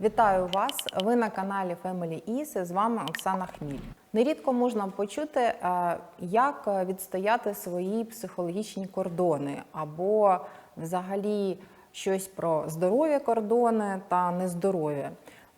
Вітаю вас! Ви на каналі Family Is. З вами Оксана Хміль. Нерідко можна почути, е, як відстояти свої психологічні кордони, або взагалі щось про здорові кордони та нездорові.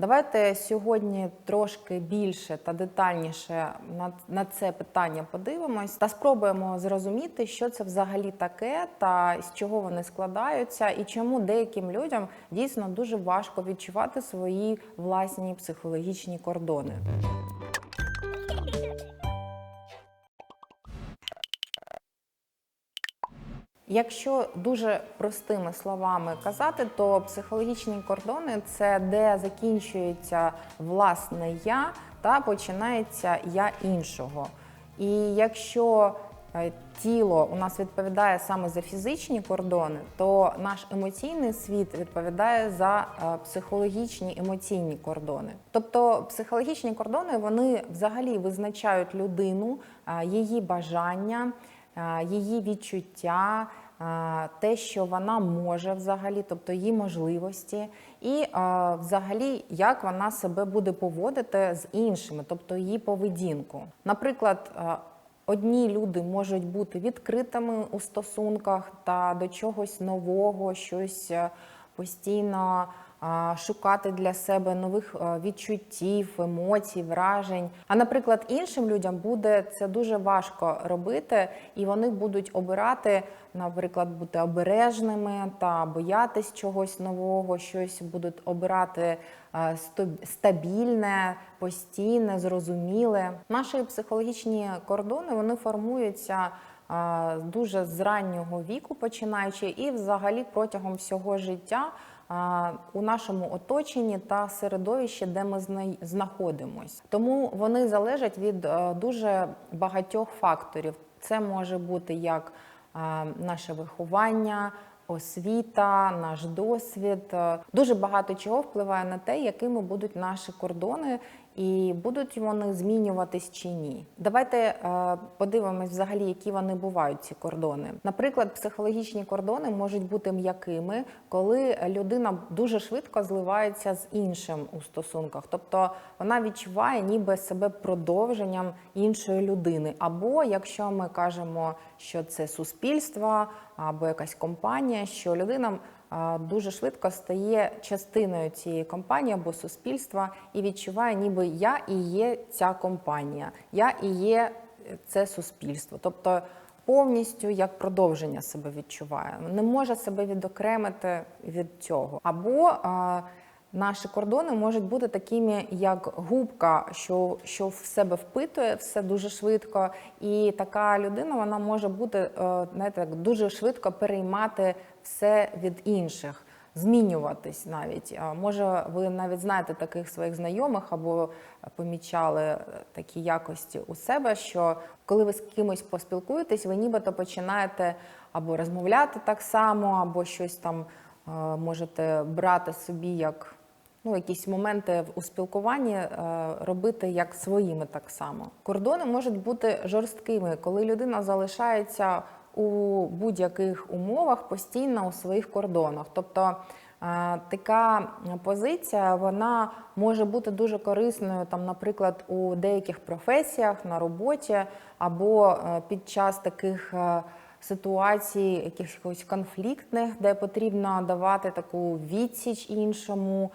Давайте сьогодні трошки більше та детальніше на, на це питання подивимось та спробуємо зрозуміти, що це взагалі таке, та з чого вони складаються, і чому деяким людям дійсно дуже важко відчувати свої власні психологічні кордони. Якщо дуже простими словами казати, то психологічні кордони це де закінчується власне я та починається я іншого. І якщо е, тіло у нас відповідає саме за фізичні кордони, то наш емоційний світ відповідає за е, психологічні емоційні кордони. Тобто психологічні кордони вони взагалі визначають людину, е, її бажання, її відчуття. е, Те, що вона може взагалі, тобто її можливості, і е, взагалі як вона себе буде поводити з іншими, тобто її поведінку. Наприклад, е, Одні люди можуть бути відкритими у стосунках та до чогось нового, щось е, постійно шукати для себе нових е, відчуттів, емоцій, вражень. А наприклад, іншим людям буде це дуже важко робити, і вони будуть обирати, наприклад, бути обережними та боятись чогось нового, щось будуть обирати е, стабільне, постійне, зрозуміле. Наші психологічні кордони вони формуються. е, Дуже з раннього віку починаючи, і взагалі протягом всього життя у нашому оточенні та середовищі, де ми знаходимося. Тому вони залежать від е, дуже багатьох факторів. Це може бути як е, наше виховання, освіта, наш досвід. Е, Дуже багато чого впливає на те, якими будуть наші кордони. І будуть вони змінюватись чи ні? Давайте е, подивимось взагалі, які вони бувають, ці кордони. Наприклад, психологічні кордони можуть бути м'якими, коли людина дуже швидко зливається з іншим у стосунках, тобто вона відчуває ніби себе продовженням іншої людини. Або якщо ми кажемо, що це суспільство або якась компанія, що людина дуже швидко стає частиною цієї компанії або суспільства і відчуває, ніби я і є ця компанія, я і є це суспільство. Тобто повністю як продовження себе відчуває, не може себе відокремити від цього. Або Наші кордони можуть бути такими, як губка, що, що в себе впитує все дуже швидко, і така людина вона може бути е, знаєте, так, дуже швидко переймати все від інших, змінюватись навіть. Може, ви навіть знаєте таких своїх знайомих або помічали е, такі якості у себе, що коли ви з кимось поспілкуєтесь, ви нібито починаєте або розмовляти так само, або щось там е, можете брати собі як ну, якісь моменти у спілкуванні е, робити як своїми так само. Кордони можуть бути жорсткими, коли людина залишається у будь-яких умовах постійно у своїх кордонах. Тобто е, така позиція вона може бути дуже корисною, там, наприклад, у деяких професіях на роботі або е, під час таких. Ситуацій, якихось конфліктних, де потрібно давати таку відсіч іншому.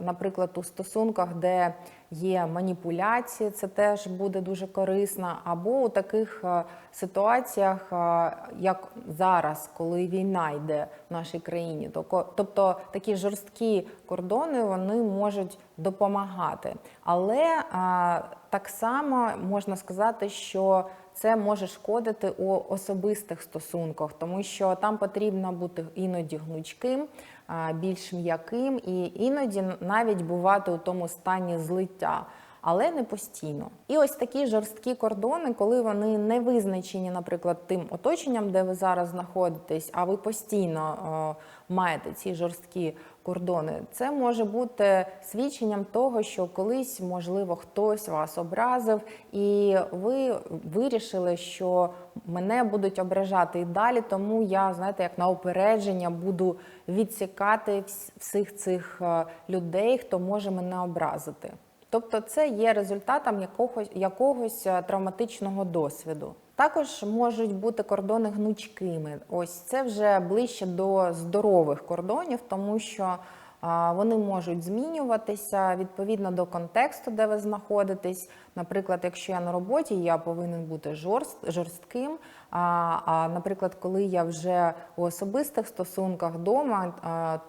Наприклад, у стосунках, де є маніпуляції, це теж буде дуже корисно. Або у таких е, ситуаціях, е, як зараз, коли війна йде в нашій країні, тобто такі жорсткі кордони вони можуть допомагати. Але е, так само можна сказати, що це може шкодити у особистих стосунках, тому що там потрібно бути іноді гнучким, більш м'яким і іноді навіть бувати у тому стані злиття. Але не постійно. І ось такі жорсткі кордони, коли вони не визначені, наприклад, тим оточенням, де ви зараз знаходитесь, а ви постійно маєте ці жорсткі кордони. Це може бути свідченням того, що колись, можливо, хтось вас образив, і ви вирішили, що мене будуть ображати і далі, тому я, знаєте, як на опередження буду відсікати всіх цих е, людей, хто може мене образити. Тобто це є результатом якогось, якогось е, травматичного досвіду. Також можуть бути кордони гнучкими. Ось це вже ближче до здорових кордонів, тому що вони можуть змінюватися відповідно до контексту, де ви знаходитесь. Наприклад, якщо я на роботі, я повинен бути жорст, жорстким. А, наприклад, коли я вже у особистих стосунках вдома,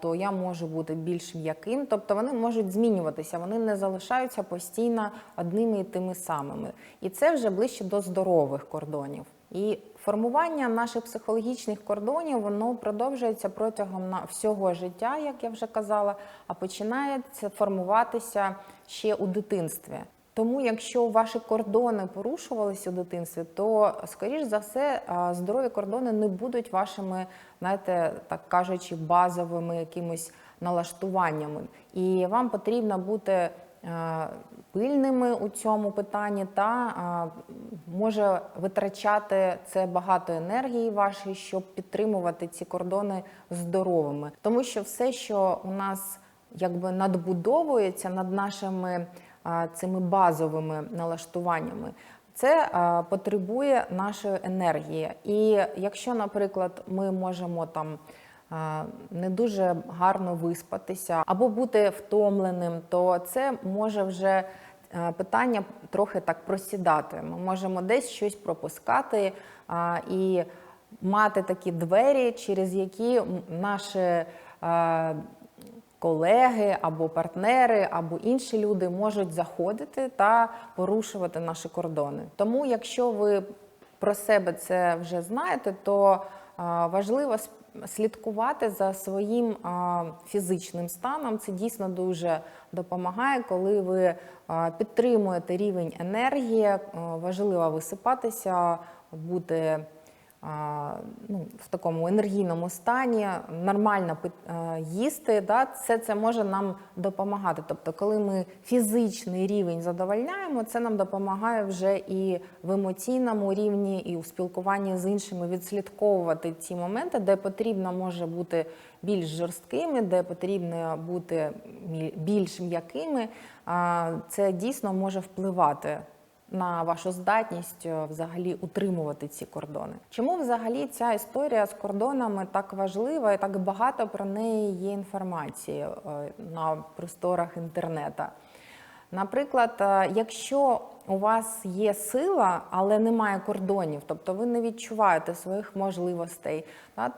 то я можу бути більш м'яким. Тобто вони можуть змінюватися, вони не залишаються постійно одними і тими самими. І це вже ближче до здорових кордонів. І формування наших психологічних кордонів воно продовжується протягом всього життя, як я вже казала, а починається формуватися ще у дитинстві. Тому, якщо ваші кордони порушувалися у дитинстві, то скоріш за все здорові кордони не будуть вашими, знаєте, так кажучи, базовими якимось налаштуваннями. І вам потрібно бути пильними у цьому питанні та е, може витрачати це багато енергії вашої, щоб підтримувати ці кордони здоровими, тому що все, що у нас якби надбудовується над нашими цими базовими налаштуваннями. Це потребує нашої енергії. І якщо, наприклад, ми можемо там не дуже гарно виспатися або бути втомленим, то це може вже е, питання трохи так просідати. Ми можемо десь щось пропускати і мати такі двері, через які наші е, колеги або партнери, або інші люди можуть заходити та порушувати наші кордони. Тому, якщо ви про себе це вже знаєте, то важливо с- слідкувати за своїм фізичним станом. Це дійсно дуже допомагає, коли ви підтримуєте рівень енергії. а, Важливо висипатися, бути ну, в такому енергійному стані, нормально е, їсти, да, все це може нам допомагати. Тобто, коли ми фізичний рівень задовольняємо, це нам допомагає вже і в емоційному рівні, і у спілкуванні з іншими відслідковувати ті моменти, де потрібно може бути більш жорсткими, де потрібно бути більш м'якими. Це дійсно може впливати на вашу здатність е, взагалі утримувати ці кордони. Чому взагалі ця історія з кордонами так важлива і так багато про неї є інформації е, на просторах інтернету? Наприклад, е, якщо у вас є сила, але немає кордонів, тобто ви не відчуваєте своїх можливостей,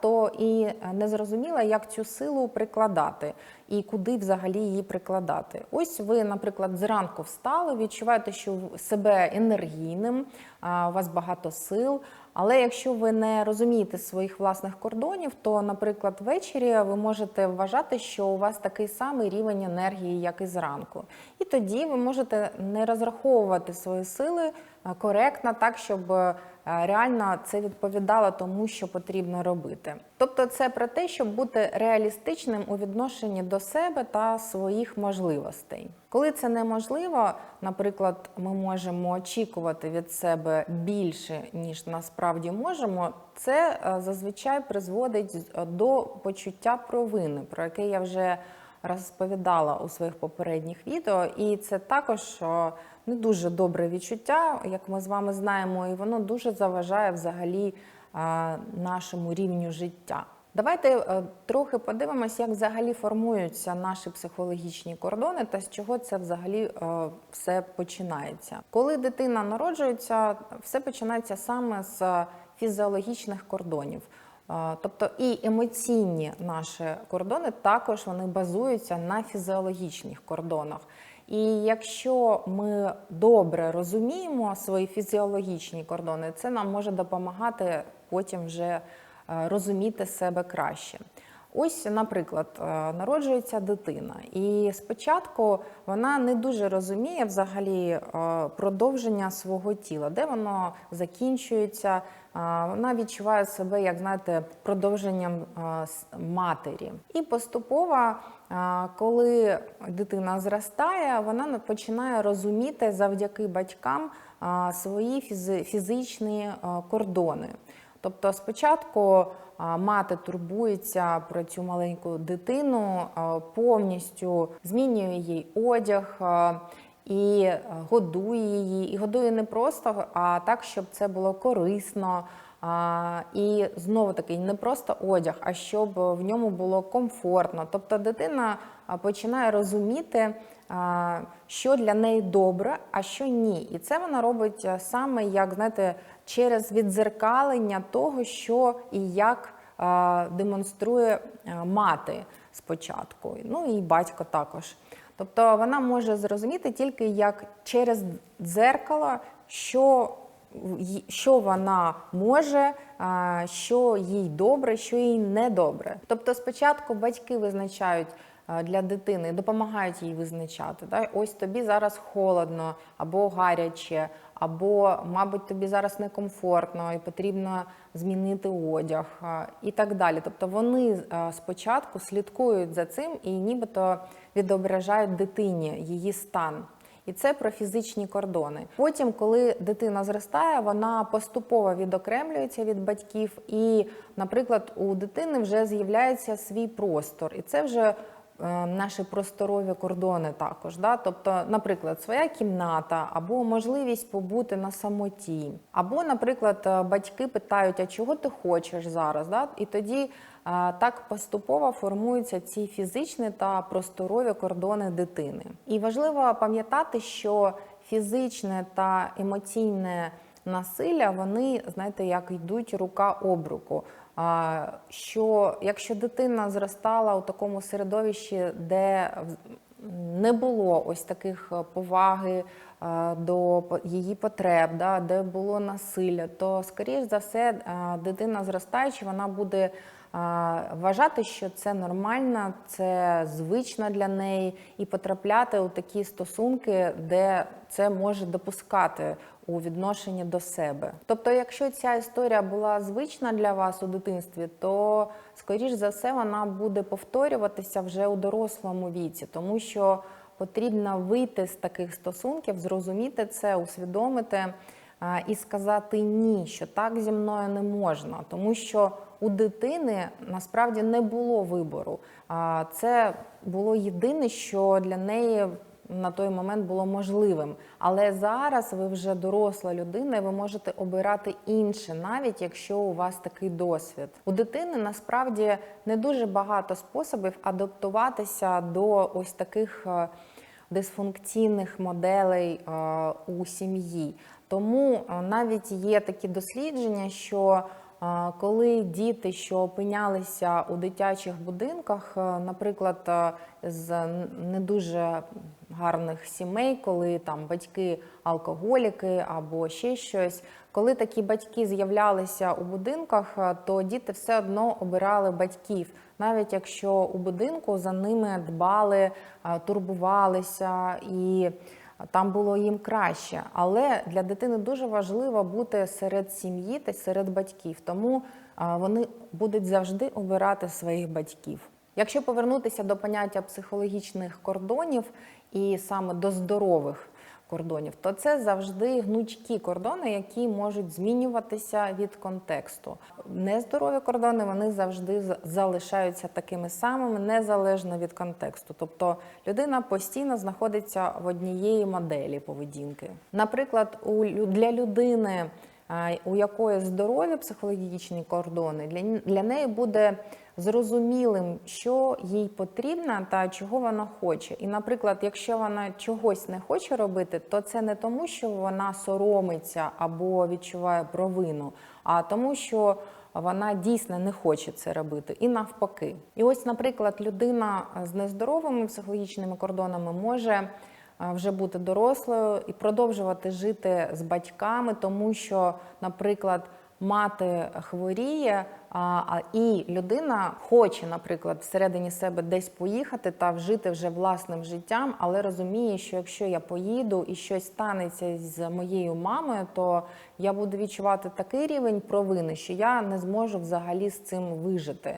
то і е, не зрозуміло, як цю силу прикладати і куди взагалі її прикладати. Ось ви, наприклад, зранку встали, відчуваєте, що себе енергійним, у вас багато сил. Але якщо ви не розумієте своїх власних кордонів, то, наприклад, ввечері ви можете вважати, що у вас такий самий рівень енергії, як і зранку. І тоді ви можете не розраховувати свої сили коректно, так щоб е, реально це відповідало тому, що потрібно робити. Тобто, це про те, щоб бути реалістичним у відношенні до себе та своїх можливостей. Коли це неможливо, наприклад, ми можемо очікувати від себе більше, ніж насправді можемо. Це е, зазвичай призводить до почуття провини, про яке я вже розповідала у своїх попередніх відео, і це також е, не дуже добре відчуття, як ми з вами знаємо, і воно дуже заважає взагалі нашому рівню життя. Давайте е, трохи подивимось, як взагалі формуються наші психологічні кордони та з чого це взагалі е, все починається. Коли дитина народжується, все починається саме з фізіологічних кордонів. Е, Тобто і емоційні наші кордони також вони базуються на фізіологічних кордонах. І якщо ми добре розуміємо свої фізіологічні кордони, це нам може допомагати потім вже е, розуміти себе краще. Ось, наприклад, е, народжується дитина, і спочатку вона не дуже розуміє взагалі е, продовження свого тіла, де воно закінчується. Е, Вона відчуває себе, як знаєте, продовженням матері. І поступово, коли дитина зростає, вона на- починає розуміти завдяки батькам свої фізичні кордони. Тобто спочатку мати турбується про цю маленьку дитину, повністю змінює їй одяг і е, годує її. І годує не просто, а так, щоб це було корисно. А, І знову таки не просто одяг, а щоб в ньому було комфортно. Тобто дитина починає розуміти, а, що для неї добре, а що ні. І це вона робить саме як знаєте, через відзеркалення того, що і як а, демонструє мати спочатку, ну і батько також. Тобто вона може зрозуміти тільки як через дзеркало, що, що вона може, що їй добре, що їй не добре. Тобто, спочатку батьки визначають для дитини, допомагають їй визначати. Да? Ось тобі зараз холодно або гаряче, або, мабуть, тобі зараз некомфортно і потрібно змінити одяг і так далі. Тобто вони спочатку слідкують за цим і нібито відображають дитині її стан. І це про фізичні кордони. Потім, коли дитина зростає, вона поступово відокремлюється від батьків, і, наприклад, у дитини вже з'являється свій простор, і це вже е, наші просторові кордони також. Да? Тобто, наприклад, своя кімната або можливість побути на самоті, або, наприклад, е, батьки питають, а чого ти хочеш зараз? Да? І тоді е, так поступово формуються ці фізичні та просторові кордони дитини. І важливо пам'ятати, що фізичне та емоційне насилля вони, знаєте, як йдуть рука об руку. Що якщо дитина зростала у такому середовищі, де не було ось таких е, поваги е, до її потреб, да, де було насилля, то скоріш за все е, дитина зростаючи, вона буде вважати, що це нормально, це звично для неї, і потрапляти у такі стосунки, де це може допускати у відношенні до себе. Тобто, якщо ця історія була звична для вас у дитинстві, то скоріш за все вона буде повторюватися вже у дорослому віці, тому що потрібно вийти з таких стосунків, зрозуміти це, усвідомити і сказати ні, що так зі мною не можна, тому що у дитини насправді не було вибору. Це було єдине, що для неї на той момент було можливим. Але зараз ви вже доросла людина, і ви можете обирати інше, навіть якщо у вас такий досвід. У дитини насправді не дуже багато способів адаптуватися до ось таких. е, Дисфункційних моделей е, у сім'ї. Тому е, навіть є такі дослідження, що коли діти, що опинялися у дитячих будинках, е, наприклад, е, з не дуже гарних сімей, коли там батьки алкоголіки або ще щось, коли такі батьки з'являлися у будинках, е, то діти все одно обирали батьків, навіть якщо у будинку за ними дбали, турбувалися і там було їм краще. Але для дитини дуже важливо бути серед сім'ї та серед батьків, тому вони будуть завжди обирати своїх батьків. Якщо повернутися до поняття психологічних кордонів і саме до здорових кордонів, то це завжди гнучкі кордони, які можуть змінюватися від контексту. Нездорові кордони вони завжди залишаються такими самими незалежно від контексту. Тобто людина постійно знаходиться в однієї моделі поведінки. Наприклад, для людини. У якої здорові психологічні кордони, для, для неї буде зрозумілим, що їй потрібно та чого вона хоче. І, наприклад, якщо вона чогось не хоче робити, то це не тому, що вона соромиться або відчуває провину, а тому, що вона дійсно не хоче це робити, і навпаки. І ось, наприклад, людина з нездоровими психологічними кордонами може вже бути дорослою і продовжувати жити з батьками, тому що, наприклад, мати хворіє, а, і людина хоче, наприклад, всередині себе десь поїхати та вжити вже власним життям, але розуміє, що якщо я поїду і щось станеться з моєю мамою, то я буду відчувати такий рівень провини, що я не зможу взагалі з цим вижити.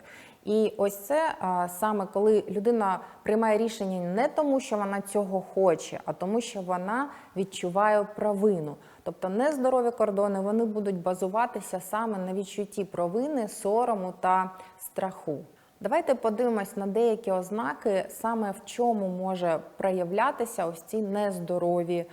І ось це саме коли людина приймає рішення не тому, що вона цього хоче, а тому, що вона відчуває провину. Тобто нездорові кордони вони будуть базуватися саме на відчутті провини, сорому та страху. Давайте подивимось на деякі ознаки, саме в чому може проявлятися ось ці нездорові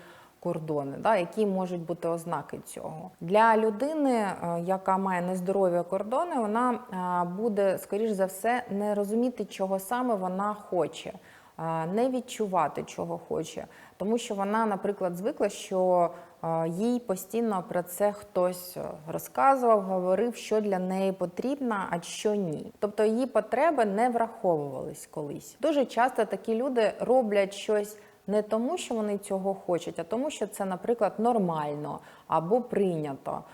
кордони, да, які можуть бути ознаки цього. Для людини, е, яка має нездорові кордони, вона е, буде, скоріш за все, не розуміти, чого саме вона хоче, е, не відчувати, чого хоче. Тому що вона, наприклад, звикла, що їй постійно про це хтось розказував, говорив, що для неї потрібно, а що ні. Тобто її потреби не враховувались колись. Дуже часто такі люди роблять щось не тому, що вони цього хочуть, а тому, що це, наприклад, нормально або прийнято.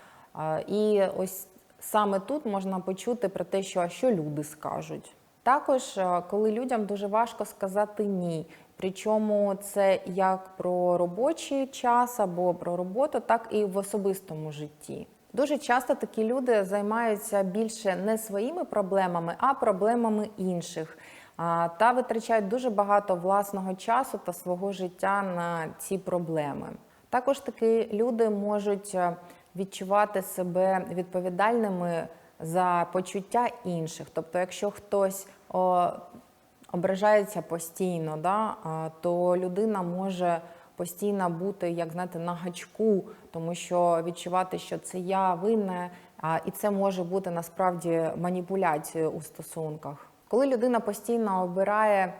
І ось саме тут можна почути про те, що а що люди скажуть. Також, е, коли людям дуже важко сказати ні. Причому це як про робочий час або про роботу, так і в особистому житті. Дуже часто такі люди займаються більше не своїми проблемами, а проблемами інших та витрачають дуже багато власного часу та свого життя на ці проблеми. Також такі люди можуть е, відчувати себе відповідальними за почуття інших. Тобто, якщо хтось о, ображається постійно, да, то людина може постійно бути, як знаєте, на гачку, тому що відчувати, що це я винна, і це може бути насправді маніпуляцією у стосунках. Коли людина постійно обирає,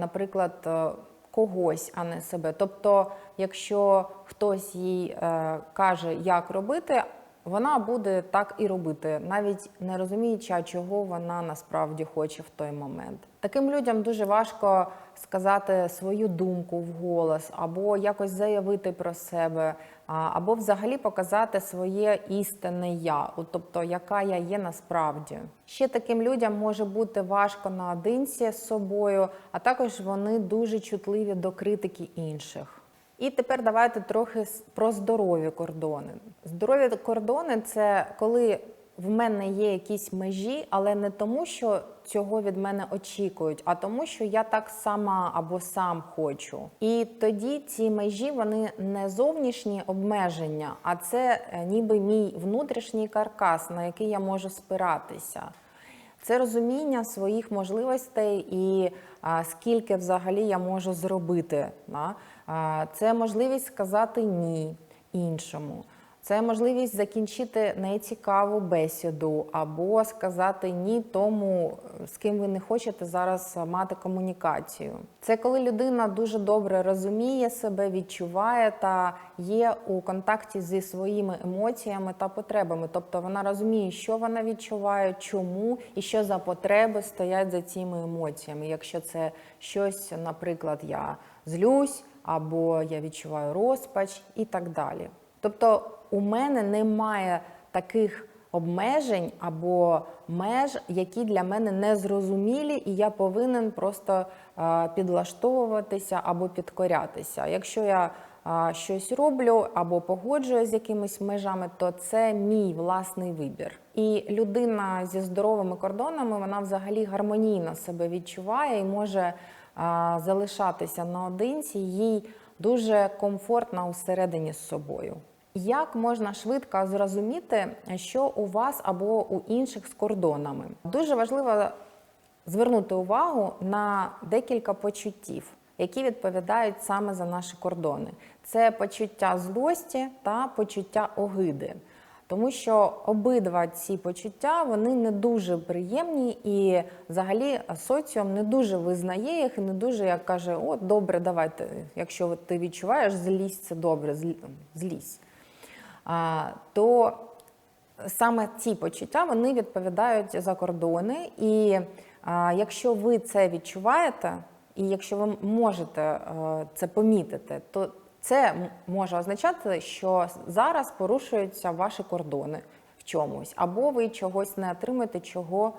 наприклад, е, когось, а не себе. Тобто, якщо хтось їй е, каже, як робити, вона буде так і робити, навіть не розуміючи, чого вона насправді хоче в той момент. Таким людям дуже важко сказати свою думку вголос, або якось заявити про себе, або взагалі показати своє істинне я, тобто яка я є насправді. Ще таким людям може бути важко наодинці з собою, а також вони дуже чутливі до критики інших. І тепер давайте трохи про здорові кордони. Здорові кордони це коли в мене є якісь межі, але не тому, що цього від мене очікують, а тому, що я так сама або сам хочу. І тоді ці межі вони не зовнішні обмеження, а це е, ніби мій внутрішній каркас, на який я можу спиратися. Це розуміння своїх можливостей і а, скільки взагалі я можу зробити. Да? Це можливість сказати ні іншому. Це можливість закінчити нецікаву бесіду або сказати ні тому, з ким ви не хочете зараз мати комунікацію. Це коли людина дуже добре розуміє себе, відчуває та є у контакті зі своїми емоціями та потребами. Тобто вона розуміє, що вона відчуває, чому і що за потреби стоять за цими емоціями. Якщо це щось, наприклад, я злюсь або я відчуваю розпач і так далі. Тобто у мене немає таких обмежень або меж, які для мене не зрозумілі, і я повинен просто е, підлаштовуватися або підкорятися. Якщо я е, щось роблю або погоджуюсь з якимись межами, то це мій власний вибір. І людина зі здоровими кордонами вона взагалі гармонійно себе відчуває і може е, залишатися наодинці. Їй дуже комфортно усередині з собою. Як можна швидко зрозуміти, що у вас або у інших з кордонами? Дуже важливо звернути увагу на декілька почуттів, які відповідають саме за наші кордони. Це почуття злості та почуття огиди. Тому що обидва ці почуття вони не дуже приємні, і взагалі соціум не дуже визнає їх і не дуже як каже: О, добре, давайте. Якщо ти відчуваєш злість, це добре, злі- злість. То саме ці почуття вони відповідають за кордони. І якщо ви це відчуваєте, і якщо ви можете е, це помітити, то це може означати, що зараз порушуються ваші кордони. в чомусь, або ви чогось не отримаєте, чого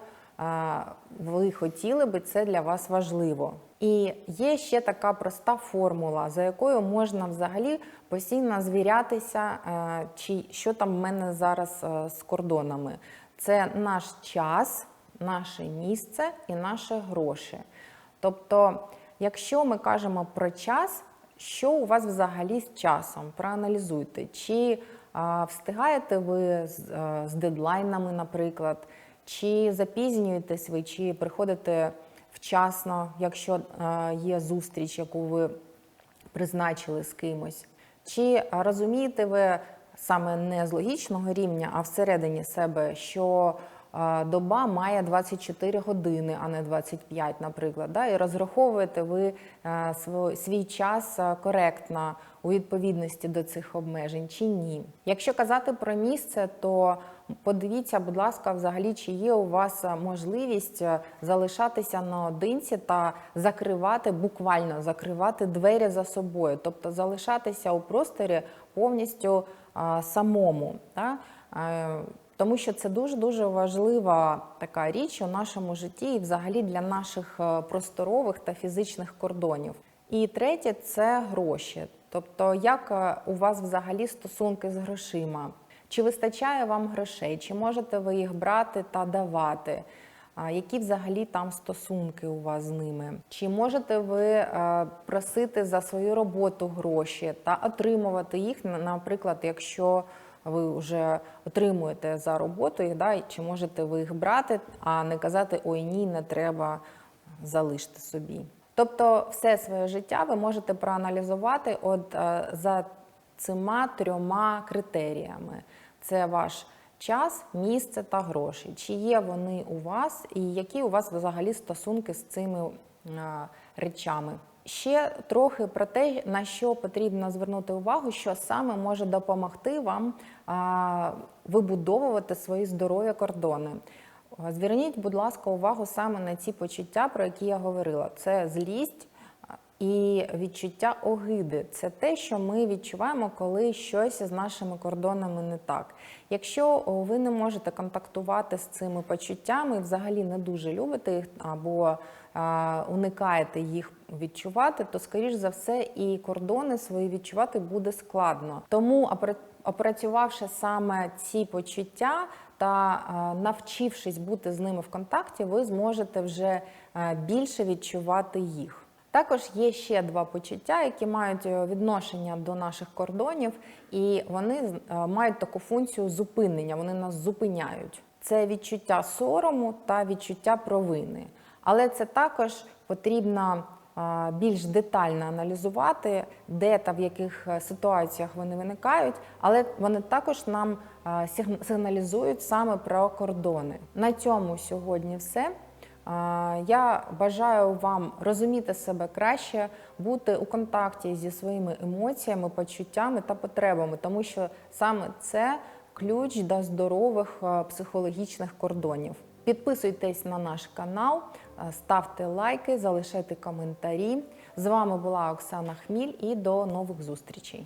ви хотіли би, це для вас важливо. І є ще така проста формула, за якою можна взагалі постійно звірятися, е, чи що там в мене зараз е, з кордонами. Це наш час, наше місце і наші гроші. Тобто, якщо ми кажемо про час, що у вас взагалі з часом? Проаналізуйте, чи встигаєте ви з дедлайнами, наприклад, чи запізнюєтесь ви, чи приходите вчасно, якщо є зустріч, яку ви призначили з кимось. Чи розумієте ви саме не з логічного рівня, а всередині себе, що е, доба має 24 години, а не 25, наприклад, і розраховуєте ви е, свій час е, коректно у відповідності до цих обмежень чи ні? Якщо казати про місце, то подивіться, будь ласка, взагалі, чи є у вас е, можливість е, залишатися наодинці та закривати, буквально закривати двері за собою, тобто залишатися у просторі повністю самому. Да? Е, Тому що це дуже дуже важлива така річ у нашому житті і взагалі для наших просторових та фізичних кордонів. І третє це гроші. Тобто, як у вас взагалі стосунки з грошима? Чи вистачає вам грошей? Чи можете ви їх брати та давати? Які взагалі там стосунки у вас з ними? Чи можете ви е, просити за свою роботу гроші та отримувати їх, наприклад, якщо ви вже отримуєте за роботу їх, да, чи можете ви їх брати, а не казати ой ні, не треба залиште собі. Тобто, все своє життя ви можете проаналізувати от е, за цими трьома критеріями: це ваш час, місце та гроші. Чи є вони у вас, і які у вас взагалі стосунки з цими е, речами? Ще трохи про те, на що потрібно звернути увагу, що саме може допомогти вам вибудовувати свої здорові кордони. Зверніть, будь ласка, увагу саме на ці почуття, про які я говорила: це злість і відчуття огиди. Це те, що ми відчуваємо, коли щось з нашими кордонами не так. Якщо ви не можете контактувати з цими почуттями, взагалі не дуже любите їх або уникаєте їх відчувати, то скоріш за все і кордони свої відчувати буде складно. Тому опра- опрацювавши саме ці почуття та навчившись бути з ними в контакті, ви зможете вже більше відчувати їх. Також є ще два почуття, які мають е, відношення до наших кордонів, і вони е, мають таку функцію зупинення. Вони нас зупиняють. Це відчуття сорому та відчуття провини. Але це також потрібно е, більш детально аналізувати, де та в яких ситуаціях вони виникають, але вони також нам сигналізують саме про кордони. На цьому сьогодні все. Я бажаю вам розуміти себе краще, бути у контакті зі своїми емоціями, почуттями та потребами, тому що саме це ключ до здорових психологічних кордонів. Підписуйтесь на наш канал, ставте лайки, залишайте коментарі. З вами була Оксана Хміль і до нових зустрічей.